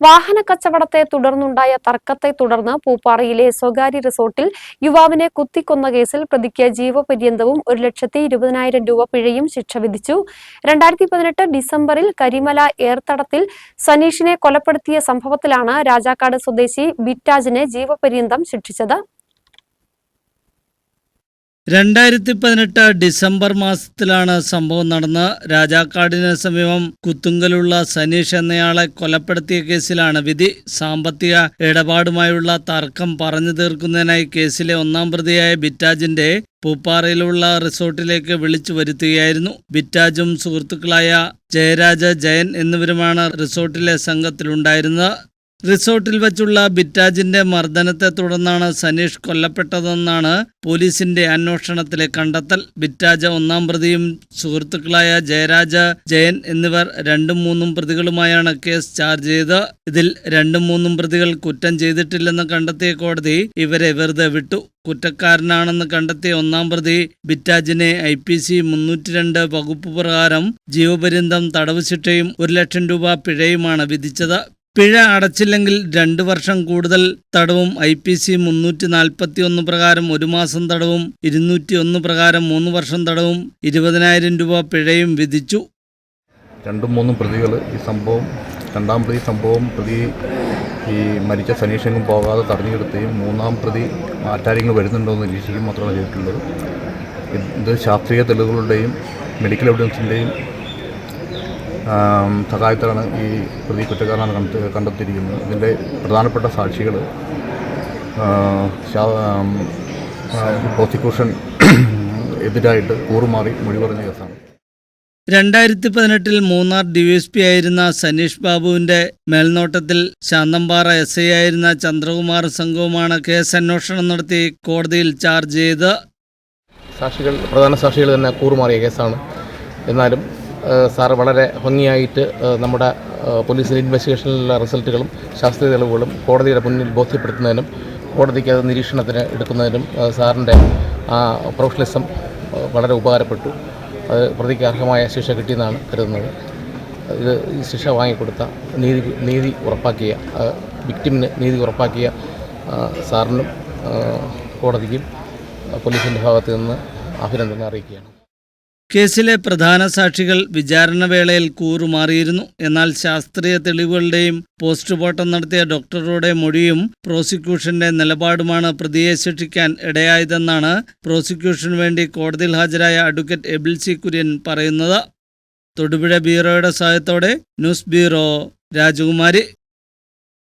വാഹന കച്ചവടത്തെ തുടർന്നുണ്ടായ തർക്കത്തെ തുടർന്ന് പൂപ്പാറയിലെ സ്വകാര്യ റിസോർട്ടിൽ യുവാവിനെ കുത്തിക്കൊന്ന കേസിൽ പ്രതിക്ക് ജീവപര്യന്തവും ഒരു ലക്ഷത്തി ഇരുപതിനായിരം രൂപ പിഴയും ശിക്ഷ വിധിച്ചു. രണ്ടായിരത്തി പതിനെട്ട് ഡിസംബറിൽ കരിമല ഏർത്തടത്തിൽ സനീഷിനെ കൊലപ്പെടുത്തിയ സംഭവത്തിലാണ് രാജാക്കാട് സ്വദേശി ബിറ്റാജിനെ ജീവപര്യന്തം ശിക്ഷിച്ചത്. രണ്ടായിരത്തി പതിനെട്ട് ഡിസംബർ മാസത്തിലാണ് സംഭവം നടന്ന് രാജാക്കാടിന് സമീപം കുത്തുങ്കലുള്ള സനീഷ് എന്നയാളെ കൊലപ്പെടുത്തിയ കേസിലാണ് വിധി. സാമ്പത്തിക ഇടപാടുമായുള്ള തർക്കം പറഞ്ഞു തീർക്കുന്നതിനായി കേസിലെ ഒന്നാം പ്രതിയായ ബിറ്റാജിന്റെ പൂപ്പാറയിലുള്ള റിസോർട്ടിലേക്ക് വിളിച്ചു വരുത്തുകയായിരുന്നു. ബിറ്റാജും സുഹൃത്തുക്കളായ ജയരാജ ജയൻ എന്നിവരുമാണ് റിസോർട്ടിലെ സംഘത്തിലുണ്ടായിരുന്നത്. റിസോർട്ടിൽ വച്ചുള്ള ബിറ്റാജിന്റെ മർദ്ദനത്തെ തുടർന്നാണ് സനീഷ് കൊല്ലപ്പെട്ടതെന്നാണ് പോലീസിന്റെ അന്വേഷണത്തിലെ കണ്ടെത്തൽ. ബിറ്റാജ ഒന്നാം പ്രതിയും സുഹൃത്തുക്കളായ ജയരാജ ജയൻ എന്നിവർ രണ്ടും മൂന്നും പ്രതികളുമായാണ് കേസ് ചാർജ് ചെയ്ത് ഇതിൽ രണ്ടും മൂന്നും പ്രതികൾ കുറ്റം ചെയ്തിട്ടില്ലെന്ന് കണ്ടെത്തിയ കോടതി ഇവരെ വെറുതെ വിട്ടു. കുറ്റക്കാരനാണെന്ന് കണ്ടെത്തിയ ഒന്നാം പ്രതി ബിറ്റാജിനെ ഐ പി സി മുന്നൂറ്റി രണ്ട് വകുപ്പ് പ്രകാരം ജീവപര്യന്തം തടവ് ശിക്ഷയും ഒരു ലക്ഷം രൂപ പിഴയുമാണ് വിധിച്ചത്. പിഴ അടച്ചില്ലെങ്കിൽ രണ്ട് വർഷം കൂടുതൽ തടവും ഐ പി സി മുന്നൂറ്റി നാൽപ്പത്തി ഒന്ന് പ്രകാരം ഒരു മാസം തടവും ഇരുന്നൂറ്റി ഒന്ന് പ്രകാരം മൂന്ന് വർഷം തടവും ഇരുപതിനായിരം രൂപ പിഴയും വിധിച്ചു. രണ്ടും മൂന്നും പ്രതികൾ ഈ സംഭവം രണ്ടാം പ്രതി സംഭവം പ്രതി ഈ മരിച്ച സനീഷങ്ങും പോകാതെ തടഞ്ഞെടുത്തുകയും മൂന്നാം പ്രതി ആറ്റാര്യങ്ങൾ വരുന്നുണ്ടോ എന്ന് നിരീക്ഷിക്കുകയും മാത്രമാണ് ചെയ്തിട്ടുള്ളത് ഇത് ശാസ്ത്രീയ തെളിവുകളുടെയും മെഡിക്കൽ എവിഡൻസിന്റെയും സഹായത്തിലാണ് ഈ പ്രതി കുറ്റക്കാരനാണ് കണ്ട് കണ്ടെത്തിയിരിക്കുന്നത്. ഇതിന്റെ പ്രധാനപ്പെട്ട സാക്ഷികൾ പ്രോസിക്യൂഷൻ എതിരായിട്ട് കൂറുമാറി മൊഴി പറഞ്ഞ കേസാണ്. രണ്ടായിരത്തി പതിനെട്ടിൽ മൂന്നാർ ഡിവൈഎസ്പി ആയിരുന്ന സനീഷ് ബാബുവിന്റെ മേൽനോട്ടത്തിൽ ശാന്തമ്പാറ എസ് ഐ ആയിരുന്ന ചന്ദ്രകുമാർ സംഘവുമാണ് കേസ് അന്വേഷണം നടത്തി കോടതിയിൽ ചാർജ് ചെയ്ത് സാക്ഷികൾ പ്രധാന സാക്ഷികൾ തന്നെ കൂറുമാറിയ കേസാണ്. എന്നാലും സാറ് വളരെ ഭംഗിയായിട്ട് നമ്മുടെ പോലീസിന്റെ ഇൻവെസ്റ്റിഗേഷനിലുള്ള റിസൾട്ടുകളും ശാസ്ത്രീയ തെളിവുകളും കോടതിയുടെ മുന്നിൽ ബോധ്യപ്പെടുത്തുന്നതിനും കോടതിക്ക് അത് നിരീക്ഷണത്തിന് എടുക്കുന്നതിനും സാറിന്റെ ആ പ്രൊഫഷണലിസം വളരെ ഉപകാരപ്പെട്ടു. അത് പ്രതിക്ക് അർഹമായ ശിക്ഷ കിട്ടിയെന്നാണ് കരുതുന്നത്. ഇത് ഈ ശിക്ഷ വാങ്ങിക്കൊടുത്ത നീതി നീതി ഉറപ്പാക്കിയ വിക്ടിമിന് നീതി ഉറപ്പാക്കിയ സാറിനും കോടതിക്കും പോലീസിന്റെ ഭാഗത്ത് നിന്ന് അഭിനന്ദനം അറിയിക്കുകയാണ്. കേസിലെ പ്രധാന സാക്ഷികൾ വിചാരണവേളയിൽ കൂറുമാറിയിരുന്നു. എന്നാൽ ശാസ്ത്രീയ തെളിവുകളുടെയും പോസ്റ്റ്മോർട്ടം നടത്തിയ ഡോക്ടറുടെ മൊഴിയും പ്രോസിക്യൂഷന്റെ നിലപാടുമാണ് പ്രതിയെ ശിക്ഷിക്കാൻ ഇടയായതെന്നാണ് പ്രോസിക്യൂഷനു വേണ്ടി കോടതിയിൽ ഹാജരായ അഡ്വക്കേറ്റ് എബിൾ സി കുര്യൻ പറയുന്നത്. തൊടുപുഴ ബ്യൂറോയുടെ സഹായത്തോടെ ന്യൂസ് ബ്യൂറോ രാജകുമാരി.